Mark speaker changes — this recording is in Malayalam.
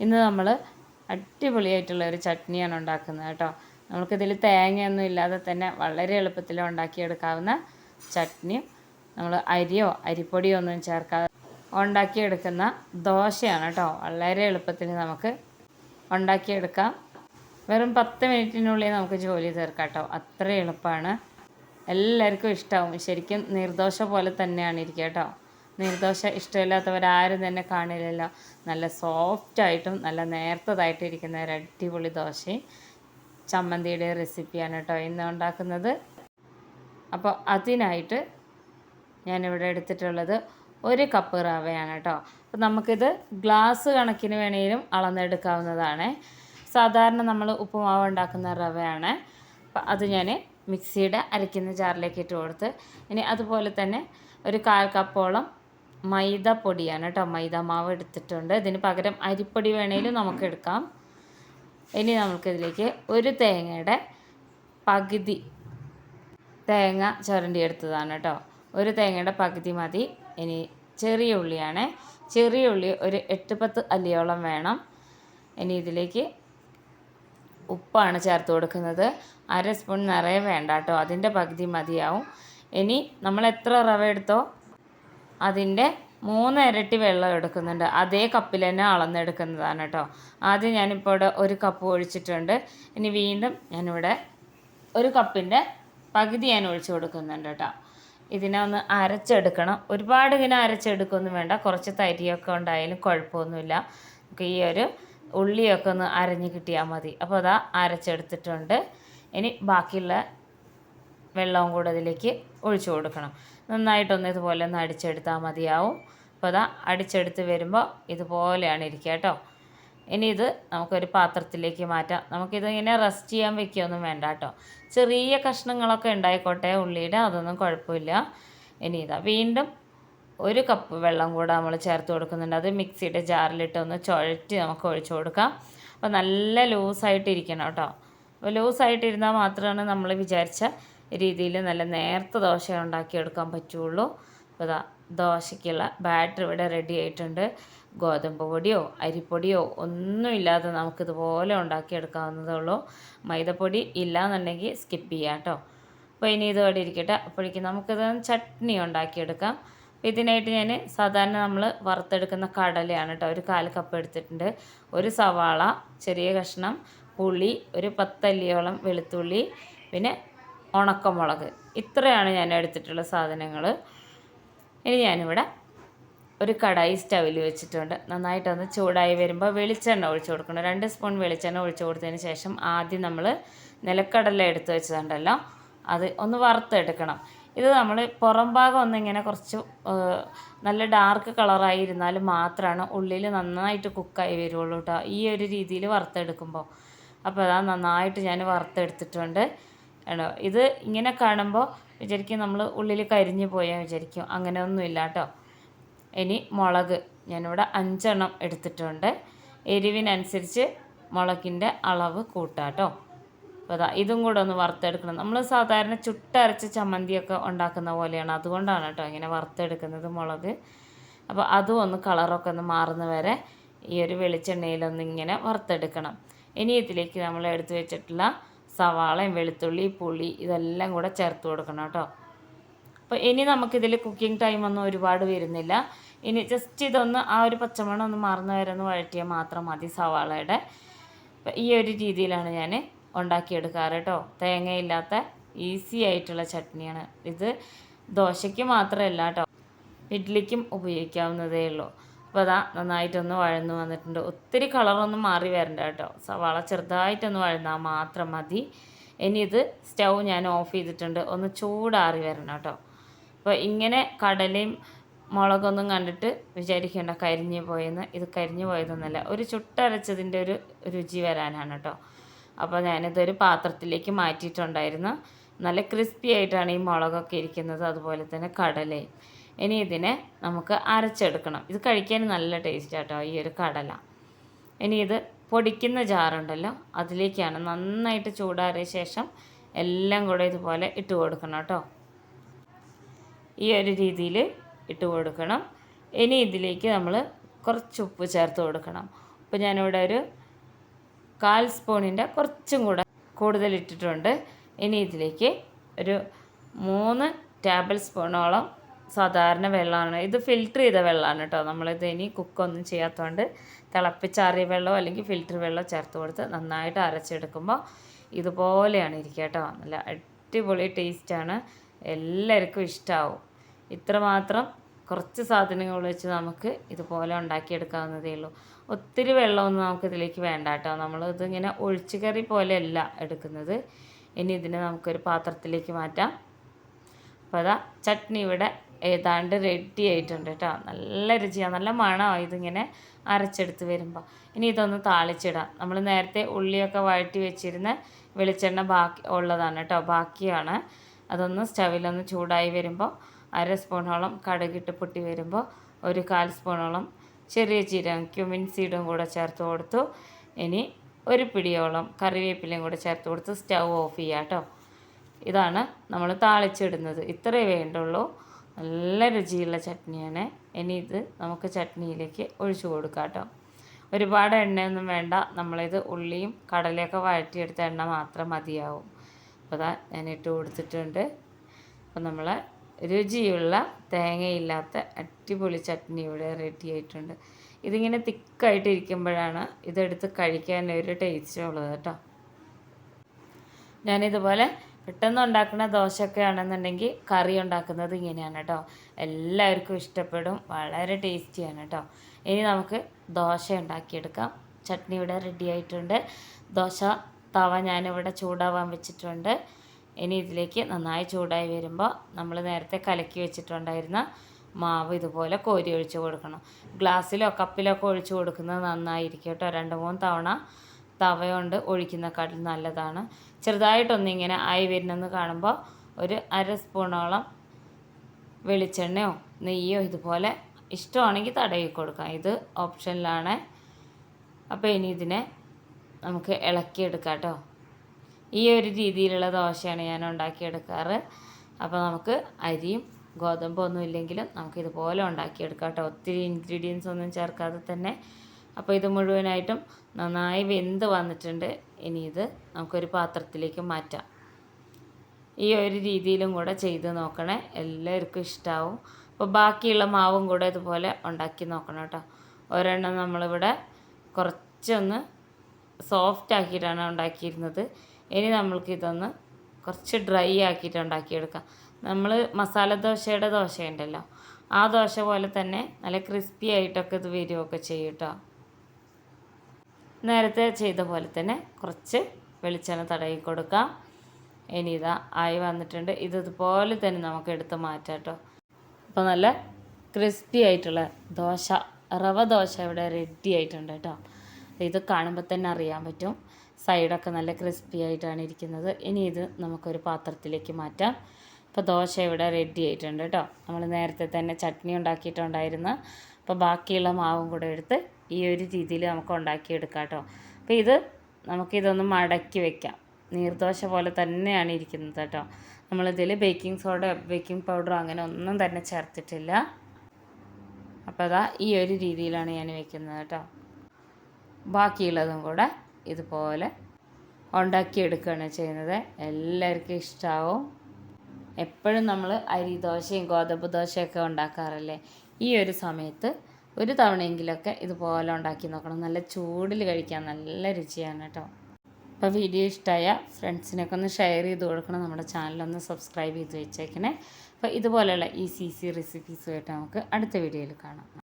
Speaker 1: ഇന്ന് നമ്മൾ അടിപൊളിയായിട്ടുള്ള ഒരു ചട്നിയാണ് ഉണ്ടാക്കുന്നത് കേട്ടോ. നമുക്കിതിൽ തേങ്ങയൊന്നും ഇല്ലാതെ തന്നെ വളരെ എളുപ്പത്തിൽ ഉണ്ടാക്കിയെടുക്കാവുന്ന ചട്നി നമ്മൾ അരിയോ അരിപ്പൊടിയോ ഒന്നും ചേർക്കാതെ ഉണ്ടാക്കിയെടുക്കുന്ന ദോശയാണ് കേട്ടോ. വളരെ എളുപ്പത്തിൽ നമുക്ക് ഉണ്ടാക്കിയെടുക്കാം. വെറും പത്ത് മിനിറ്റിനുള്ളിൽ നമുക്ക് ജോലി തീർക്കാം കേട്ടോ. അത്ര എളുപ്പമാണ്. എല്ലാവർക്കും ഇഷ്ടമാവും ശരിക്കും നിർദോഷ പോലെ തന്നെയാണ് ഇരിക്കുക കേട്ടോ. നീർദോശ ഇഷ്ടമില്ലാത്തവരാരും തന്നെ കാണില്ലല്ലോ. നല്ല സോഫ്റ്റായിട്ടും നല്ല നേർത്തതായിട്ടും ഇരിക്കുന്ന ഒരു അടിപൊളി ദോശയും ചമ്മന്തിയുടെ റെസിപ്പിയാണ് കേട്ടോ ഇന്ന് ഉണ്ടാക്കുന്നത്. അപ്പോൾ അതിനായിട്ട് ഞാനിവിടെ എടുത്തിട്ടുള്ളത് ഒരു കപ്പ് റവയാണ് കേട്ടോ. അപ്പോൾ നമുക്കിത് ഗ്ലാസ് കണക്കിന് വേണേലും അളന്നെടുക്കാവുന്നതാണ്. സാധാരണ നമ്മൾ ഉപ്പുമാവ് ഉണ്ടാക്കുന്ന റവയാണ്. അപ്പോൾ അത് ഞാൻ മിക്സിയുടെ അരയ്ക്കുന്ന ജാറിലേക്ക് ഇട്ട് കൊടുത്ത് ഇനി അതുപോലെ തന്നെ ഒരു കാൽ കപ്പോളം മൈദ പൊടിയാണ് കേട്ടോ. മൈദ മാവ് എടുത്തിട്ടുണ്ട്. ഇതിന് പകരം അരിപ്പൊടി വേണമെങ്കിലും നമുക്ക് എടുക്കാം. ഇനി നമുക്കിതിലേക്ക് ഒരു തേങ്ങയുടെ പകുതി തേങ്ങ ചുരണ്ടി എടുത്തതാണ് കേട്ടോ. ഒരു തേങ്ങയുടെ പകുതി മതി. ഇനി ചെറിയ ഉള്ളിയാണ്. ചെറിയ ഉള്ളി ഒരു എട്ട് പത്ത് അല്ലിയോളം വേണം. ഇനി ഇതിലേക്ക് ഉപ്പാണ് ചേർത്ത് കൊടുക്കുന്നത്. അര സ്പൂൺ നിറയെ വേണ്ട കേട്ടോ. അതിന്റെ പകുതി മതിയാവും. ഇനി നമ്മൾ എത്ര റവ എടുത്തോ അതിന്റെ മൂന്ന് ഇരട്ടി വെള്ളം എടുക്കുന്നുണ്ട്. അതേ കപ്പിൽ തന്നെ അളന്നെടുക്കുന്നതാണ് കേട്ടോ ആദ്യം ഞാനിപ്പോൾ ഇവിടെ ഒരു കപ്പ് ഒഴിച്ചിട്ടുണ്ട്. ഇനി വീണ്ടും ഞാനിവിടെ ഒരു കപ്പിന്റെ പകുതി ഞാൻ ഒഴിച്ചു കൊടുക്കുന്നുണ്ട് കേട്ടോ ഇതിനെ ഒന്ന് അരച്ചെടുക്കണം. ഒരുപാട് ഇങ്ങനെ അരച്ചെടുക്കൊന്നും വേണ്ട. കുറച്ച് തരിയൊക്കെ ഉണ്ടായാലും കുഴപ്പമൊന്നുമില്ല. നമുക്ക് ഈ ഒരു ഉള്ളിയൊക്കെ ഒന്ന് അരഞ്ഞ് കിട്ടിയാൽ മതി. അപ്പോൾ അതാ അരച്ചെടുത്തിട്ടുണ്ട്. ഇനി ബാക്കിയുള്ള വെള്ളവും കൂടെ അതിലേക്ക് ഒഴിച്ചു കൊടുക്കണം. നന്നായിട്ടൊന്ന് ഇതുപോലെ ഒന്ന് അടിച്ചെടുത്താൽ മതിയാവും. അപ്പോൾ അതാ അടിച്ചെടുത്ത് വരുമ്പോൾ ഇതുപോലെയാണ് ഇരിക്കുക കേട്ടോ. ഇനി ഇത് നമുക്കൊരു പാത്രത്തിലേക്ക് മാറ്റാം. നമുക്കിത് ഇങ്ങനെ റെസ്റ്റ് ചെയ്യാൻ വെക്കുകയൊന്നും വേണ്ട കേട്ടോ. ചെറിയ കഷ്ണങ്ങളൊക്കെ ഉണ്ടായിക്കോട്ടെ ഉള്ളിയുടെ അതൊന്നും കുഴപ്പമില്ല. ഇനി ഇതാ വീണ്ടും ഒരു കപ്പ് വെള്ളം കൂടെ നമ്മൾ ചേർത്ത് കൊടുക്കുന്നുണ്ട്. അത് മിക്സിയുടെ ജാറിലിട്ട് ഒന്ന് ചുഴറ്റി നമുക്ക് ഒഴിച്ചു കൊടുക്കാം. അപ്പോൾ നല്ല ലൂസായിട്ട് ഇരിക്കണം കേട്ടോ. അപ്പോൾ ലൂസായിട്ടിരുന്നാൽ മാത്രമാണ് നമ്മൾ വിചാരിച്ച രീതിയിൽ നല്ല നേർത്ത ദോശ ഉണ്ടാക്കിയെടുക്കാൻ പറ്റുള്ളൂ. അപ്പോൾ ഇതാ ദോശയ്ക്കുള്ള ബാറ്റർ ഇവിടെ റെഡി ആയിട്ടുണ്ട്. ഗോതമ്പ് പൊടിയോ അരിപ്പൊടിയോ ഒന്നുമില്ലാതെ നമുക്കിതുപോലെ ഉണ്ടാക്കിയെടുക്കാവുന്നതേ ഉള്ളൂ മൈദപ്പൊടി ഇല്ലയെന്നുണ്ടെങ്കിൽ സ്കിപ്പ് ചെയ്യാം കേട്ടോ. അപ്പോൾ ഇനി ഇത് ഇവിടെ ഇരിക്കട്ടെ. അപ്പോഴേക്കും നമുക്കിത് ചട്നി ഉണ്ടാക്കിയെടുക്കാം. അപ്പോൾ ഇതിനായിട്ട് ഞാൻ സാധാരണ നമ്മൾ വറുത്തെടുക്കുന്ന കടലയാണ് കേട്ടോ ഒരു കാൽ കപ്പ് എടുത്തിട്ടുണ്ട്. ഒരു സവാള ചെറിയ കഷ്ണം പുളി ഒരു പത്തല്ലിയോളം വെളുത്തുള്ളി പിന്നെ ഉണക്കമുളക്. ഇത്രയാണ് ഞാൻ എടുത്തിട്ടുള്ള സാധനങ്ങൾ ഇനി ഞാനിവിടെ ഒരു കടായി സ്റ്റവിൽ വെച്ചിട്ടുണ്ട്. നന്നായിട്ടൊന്ന് ചൂടായി വരുമ്പോൾ വെളിച്ചെണ്ണ ഒഴിച്ചു കൊടുക്കണം. രണ്ട് സ്പൂൺ വെളിച്ചെണ്ണ ഒഴിച്ചു കൊടുത്തതിന് ശേഷം ആദ്യം നമ്മൾ നിലക്കടല എടുത്ത് വെച്ചതുണ്ടല്ലോ അത് ഒന്ന് വറുത്തെടുക്കണം. ഇത് നമ്മൾ പുറം ഭാഗം ഒന്നിങ്ങനെ കുറച്ച് നല്ല ഡാർക്ക് കളറായി ഇരുന്നാൽ മാത്രമാണ് ഉള്ളിൽ നന്നായിട്ട് കുക്കായി വരുള്ളൂ കേട്ടോ ഈ ഒരു രീതിയിൽ വറുത്തെടുക്കുമ്പോൾ അപ്പോൾ അതാ നന്നായിട്ട് ഞാൻ വറുത്തെടുത്തിട്ടുണ്ട്. കേട്ടോ ഇത് ഇങ്ങനെ കാണുമ്പോൾ വിചാരിക്കും നമ്മൾ ഉള്ളിൽ കരിഞ്ഞു പോയാൽ വിചാരിക്കും. അങ്ങനെ ഒന്നുമില്ല കേട്ടോ ഇനി മുളക്. ഞാനിവിടെ അഞ്ചെണ്ണം എടുത്തിട്ടുണ്ട്. എരിവിനനുസരിച്ച് മുളകിന്റെ അളവ് കൂട്ടാട്ടോ കേട്ടോ അപ്പോൾ അതാ ഇതും കൂടെ ഒന്ന് വറുത്തെടുക്കണം. നമ്മൾ സാധാരണ ചുട്ടരച്ച ചമ്മന്തിയൊക്കെ ഉണ്ടാക്കുന്ന പോലെയാണ്. അതുകൊണ്ടാണ് കേട്ടോ ഇങ്ങനെ വറുത്തെടുക്കുന്നത് മുളക്. അപ്പോൾ അതും ഒന്ന് കളറൊക്കെ ഒന്ന് മാറുന്ന വരെ ഈ ഒരു വെളിച്ചെണ്ണയിലൊന്ന് ഇങ്ങനെ വറുത്തെടുക്കണം. ഇനി ഇതിലേക്ക് നമ്മൾ എടുത്തു വെച്ചിട്ടുള്ള സവാളയും വെളുത്തുള്ളി പുളി ഇതെല്ലാം കൂടെ ചേർത്ത് കൊടുക്കണം കേട്ടോ. അപ്പോൾ ഇനി നമുക്കിതിൽ കുക്കിംഗ് ടൈം ഒന്നും ഒരുപാട് വരുന്നില്ല. ഇനി ജസ്റ്റ് ഇതൊന്ന് ആ ഒരു പച്ചമണം ഒന്ന് മറന്നു വരുന്ന വഴറ്റിയാൽ മാത്രം മതി സവാളയുടെ. ഈ ഒരു രീതിയിലാണ് ഞാൻ ഉണ്ടാക്കിയെടുക്കാറ് കേട്ടോ. തേങ്ങയില്ലാത്ത ഈസി ആയിട്ടുള്ള ചട്നിയാണ്. ഇത് ദോശയ്ക്ക് മാത്രമല്ല കേട്ടോ. ഇഡ്ഡലിക്കും ഉപയോഗിക്കാവുന്നതേ ഉള്ളൂ. അപ്പോൾ അതാ നന്നായിട്ടൊന്ന് വഴന്നു വന്നിട്ടുണ്ട്. ഒത്തിരി കളറൊന്നും മാറി വരണ്ട കേട്ടോ. സവാള ചെറുതായിട്ടൊന്ന് വഴന്നാൽ മാത്രം മതി. ഇനി ഇത് സ്റ്റൗ ഞാൻ ഓഫ് ചെയ്തിട്ടുണ്ട്. ഒന്ന് ചൂടാറി വരണം കേട്ടോ. അപ്പോൾ ഇങ്ങനെ കടലയും മുളകൊന്നും കണ്ടിട്ട് വിചാരിക്കേണ്ട കരിഞ്ഞു പോയെന്ന്. ഇത് കരിഞ്ഞു പോയതൊന്നുമല്ല ഒരു ചുട്ടരച്ചതിന്റെ ഒരു രുചി വരാനാണ് കേട്ടോ. അപ്പോൾ ഞാനിതൊരു പാത്രത്തിലേക്ക് മാറ്റിയിട്ടുണ്ടായിരുന്നു. നല്ല ക്രിസ്പി ആയിട്ടാണ് ഈ മുളകൊക്കെ ഇരിക്കുന്നത്. അതുപോലെ തന്നെ കടലയും. ഇനി ഇതിനെ നമുക്ക് അരച്ചെടുക്കണം. ഇത് കഴിക്കാൻ നല്ല ടേസ്റ്റ് ആട്ടോ ഈ ഒരു കടല. ഇനി ഇത് പൊടിക്കുന്ന ജാറുണ്ടല്ലോ അതിലേക്കാണ് നന്നായിട്ട് ചൂടാറിയ ശേഷം എല്ലാം കൂടെ ഇതുപോലെ ഇട്ട് കൊടുക്കണം കേട്ടോ. ഈ ഒരു രീതിയിൽ ഇട്ട് കൊടുക്കണം. ഇനി ഇതിലേക്ക് നമ്മൾ കുറച്ച് ഉപ്പ് ചേർത്ത് കൊടുക്കണം. അപ്പോൾ ഞാനിവിടെ ഒരു കാൽ സ്പൂണിന്റെ കുറച്ചും കൂടെ കൂടുതൽ ഇട്ടിട്ടുണ്ട്. ഇനി ഇതിലേക്ക് ഒരു മൂന്ന് ടേബിൾ സ്പൂണോളം സാധാരണ വെള്ളമാണ്. ഇത് ഫിൽറ്റർ ചെയ്ത വെള്ളമാണ് കേട്ടോ. നമ്മളിത് ഇനി കുക്കൊന്നും ചെയ്യാത്തതുകൊണ്ട് തിളപ്പിച്ചാറിയ വെള്ളമോ അല്ലെങ്കിൽ ഫിൽറ്റർ വെള്ളമോ ചേർത്ത് കൊടുത്ത് നന്നായിട്ട് അരച്ചെടുക്കുമ്പോൾ ഇതുപോലെയാണ് ഇരിക്കുക കേട്ടോ. നല്ല അടിപൊളി ടേസ്റ്റാണ് എല്ലാവർക്കും ഇഷ്ടമാവും ഇത്രമാത്രം കുറച്ച് സാധനങ്ങൾ വെച്ച് നമുക്ക് ഇതുപോലെ ഉണ്ടാക്കിയെടുക്കാവുന്നതേ ഉള്ളൂ. ഒത്തിരി വെള്ളമൊന്നും നമുക്ക് ഇതിലേക്ക് വേണ്ട കേട്ടോ. നമ്മൾ ഇതിങ്ങനെ ഒഴിച്ചു കറി പോലെയല്ല എടുക്കുന്നത്. ഇനി ഇതിനെ നമുക്കൊരു പാത്രത്തിലേക്ക് മാറ്റാം. അപ്പോൾ അതാ ചട്നി ഇവിടെ ഏതാണ്ട് റെഡി ആയിട്ടുണ്ട് കേട്ടോ നല്ല രുചിയാണ് നല്ല മണമാണ് ഇതിങ്ങനെ അരച്ചെടുത്ത് വരുമ്പോൾ ഇനി ഇതൊന്ന് താളിച്ചിടാം. നമ്മൾ നേരത്തെ ഉള്ളിയൊക്കെ വഴറ്റി വെച്ചിരുന്ന വെളിച്ചെണ്ണ ബാക്കി ഉള്ളതാണ് കേട്ടോ ബാക്കിയാണ്. അതൊന്ന് സ്റ്റവിലൊന്ന് ചൂടായി വരുമ്പോൾ അര സ്പൂണോളം കടുകിട്ട് പൊട്ടി വരുമ്പോൾ ഒരു കാൽ സ്പൂണോളം ചെറിയ ജീരകം ക്യുമിൻ സീഡും കൂടെ ചേർത്ത് കൊടുത്തു. ഇനി ഒരു പിടിയോളം കറിവേപ്പിലയും കൂടെ ചേർത്ത് കൊടുത്ത് സ്റ്റൗ ഓഫ് ചെയ്യാം കേട്ടോ ഇതാണ് നമ്മൾ താളിച്ചിടുന്നത്. ഇത്രയേ വേണ്ടുള്ളൂ. നല്ല രുചിയുള്ള ചട്നിയാണ്. ഇനി ഇത് നമുക്ക് ചട്നിയിലേക്ക് ഒഴിച്ചു കൊടുക്കാം കേട്ടോ. ഒരുപാട് എണ്ണയൊന്നും വേണ്ട. നമ്മളിത് ഉള്ളിയും കടലയൊക്കെ വഴറ്റിയെടുത്ത എണ്ണ മാത്രം മതിയാവും. അപ്പോൾ അതാ ഞാൻ ഇട്ട് കൊടുത്തിട്ടുണ്ട്. അപ്പോൾ നമ്മൾ രുചിയുള്ള തേങ്ങയില്ലാത്ത അടിപൊളി ചട്നി ഇവിടെ റെഡി ആയിട്ടുണ്ട്. ഇതിങ്ങനെ തിക്കായിട്ട് ഇരിക്കുമ്പോഴാണ് ഇതെടുത്ത് കഴിക്കാൻ ഒരു ടേസ്റ്റ് ഉള്ളത് കേട്ടോ. ഞാനിതുപോലെ പെട്ടെന്ന് ഉണ്ടാക്കുന്ന ദോശയൊക്കെ ആണെന്നുണ്ടെങ്കിൽ കറി ഉണ്ടാക്കുന്നത് ഇങ്ങനെയാണ് കേട്ടോ. എല്ലാവർക്കും ഇഷ്ടപ്പെടും. വളരെ ടേസ്റ്റിയാണ് കേട്ടോ. ഇനി നമുക്ക് ദോശ ഉണ്ടാക്കിയെടുക്കാം. ചട്നി ഇവിടെ റെഡി ആയിട്ടുണ്ട്. ദോശ തവ ഞാനിവിടെ ചൂടാവാൻ വെച്ചിട്ടുണ്ട്. ഇനി ഇതിലേക്ക് നന്നായി ചൂടായി വരുമ്പോൾ നമ്മൾ നേരത്തെ കലക്കി വെച്ചിട്ടുണ്ടായിരുന്ന മാവ് ഇതുപോലെ കോരി ഒഴിച്ച് കൊടുക്കണം. ഗ്ലാസ്സിലോ കപ്പിലോ ഒക്കെ ഒഴിച്ച് കൊടുക്കുന്നത് നന്നായിരിക്കും കേട്ടോ. രണ്ട് മൂന്ന് തവണ തവ കൊണ്ട് ഒഴിക്കുന്നേക്കാട്ടിൽ നല്ലതാണ്. ചെറുതായിട്ടൊന്നിങ്ങനെ ആയി വരുന്നെന്ന് കാണുമ്പോൾ ഒരു അര സ്പൂണോളം വെളിച്ചെണ്ണയോ നെയ്യോ ഇതുപോലെ ഇഷ്ടമാണെങ്കിൽ തടവി കൊടുക്കാം. ഇത് ഓപ്ഷനിലാണ്. അപ്പോൾ ഇനി ഇതിനെ നമുക്ക് ഇളക്കിയെടുക്കാം കേട്ടോ ഈ ഒരു രീതിയിലുള്ള ദോശയാണ് ഞാൻ ഉണ്ടാക്കിയെടുക്കാറ്. അപ്പോൾ നമുക്ക് അരിയും ഗോതമ്പൊന്നും ഇല്ലെങ്കിലും നമുക്ക് ഇതുപോലെ ഉണ്ടാക്കിയെടുക്കാം കേട്ടോ ഒത്തിരി ഇൻഗ്രീഡിയൻസ് ഒന്നും ചേർക്കാതെ തന്നെ അപ്പോൾ ഇത് മുഴുവനായിട്ടും നന്നായി വെന്ത് വന്നിട്ടുണ്ട്. ഇനി ഇത് നമുക്കൊരു പാത്രത്തിലേക്ക് മാറ്റാം. ഈ ഒരു രീതിയിലും കൂടെ ചെയ്ത് നോക്കണേ. എല്ലാവർക്കും ഇഷ്ടമാവും അപ്പോൾ ബാക്കിയുള്ള മാവും കൂടെ ഇതുപോലെ ഉണ്ടാക്കി നോക്കണം കേട്ടോ. ഒരെണ്ണം നമ്മളിവിടെ കുറച്ചൊന്ന് സോഫ്റ്റ് ആക്കിയിട്ടാണ് ഉണ്ടാക്കിയിരുന്നത്. ഇനി നമ്മൾക്ക് ഇതൊന്ന് കുറച്ച് ഡ്രൈ ആക്കിയിട്ട് ഉണ്ടാക്കിയെടുക്കാം. നമ്മൾ മസാല ദോശയുടെ ദോശയുണ്ടല്ലോ. ആ ദോശ പോലെ തന്നെ നല്ല ക്രിസ്പി ആയിട്ടൊക്കെ ഇത് വരികയൊക്കെ ചെയ്യും കേട്ടോ. നേരത്തെ ചെയ്ത പോലെ തന്നെ കുറച്ച് വെളിച്ചെണ്ണ തടവി കൊടുക്കാം. ഇനി ഇതാ ആയി വന്നിട്ടുണ്ട്. ഇത് ഇതുപോലെ തന്നെ നമുക്ക് എടുത്ത് മാറ്റാം കേട്ടോ അപ്പോൾ നല്ല ക്രിസ്പി ആയിട്ടുള്ള ദോശ റവ ദോശ ഇവിടെ റെഡി ആയിട്ടുണ്ട് കേട്ടോ ഇത് കാണുമ്പോൾ തന്നെ അറിയാൻ പറ്റും. സൈഡൊക്കെ നല്ല ക്രിസ്പി ആയിട്ടാണ് ഇരിക്കുന്നത്. ഇനി ഇത് നമുക്കൊരു പാത്രത്തിലേക്ക് മാറ്റാം. ഇപ്പോൾ ദോശ ഇവിടെ റെഡി ആയിട്ടുണ്ട് കേട്ടോ നമ്മൾ നേരത്തെ തന്നെ ചട്നി ഉണ്ടാക്കിയിട്ടുണ്ടായിരുന്നു അപ്പോൾ ബാക്കിയുള്ള മാവും കൂടെ എടുത്ത് ഈ ഒരു രീതിയിൽ നമുക്ക് ഉണ്ടാക്കിയെടുക്കാം കേട്ടോ. അപ്പോൾ ഇത് നമുക്കിതൊന്ന് മടക്കി വെക്കാം. നീർദോശ പോലെ തന്നെയാണ് ഇരിക്കുന്നത് കേട്ടോ. നമ്മളിതിൽ ബേക്കിംഗ് സോഡ ബേക്കിംഗ് പൗഡർ അങ്ങനെ ഒന്നും തന്നെ ചേർത്തിട്ടില്ല. അപ്പോൾ അതാ ഈ ഒരു രീതിയിലാണ് ഞാൻ വെക്കുന്നത് കേട്ടോ. ബാക്കിയുള്ളതും കൂടെ ഇതുപോലെ ഉണ്ടാക്കിയെടുക്കുകയാണ് ചെയ്യുന്നത്. എല്ലാവർക്കും ഇഷ്ടമാവും എപ്പോഴും നമ്മൾ അരി ദോശയും ഗോതമ്പ് ദോശയൊക്കെ ഉണ്ടാക്കാറല്ലേ? ഈ ഒരു സമയത്ത് ഒരു തവണയെങ്കിലൊക്കെ ഇതുപോലെ ഉണ്ടാക്കി നോക്കണം. നല്ല ചൂടിൽ കഴിക്കാൻ നല്ല രുചിയാണ് കേട്ടോ. അപ്പോൾ വീഡിയോ ഇഷ്ടമായ ഫ്രണ്ട്സിനൊക്കെ ഒന്ന് ഷെയർ ചെയ്ത് കൊടുക്കണം. നമ്മുടെ ചാനലൊന്ന് സബ്സ്ക്രൈബ് ചെയ്ത് വെച്ചേക്കണേ. അപ്പോൾ ഇതുപോലെയുള്ള ഈ സി സി റെസിപ്പീസുമായിട്ട് നമുക്ക് അടുത്ത വീഡിയോയിൽ കാണാം.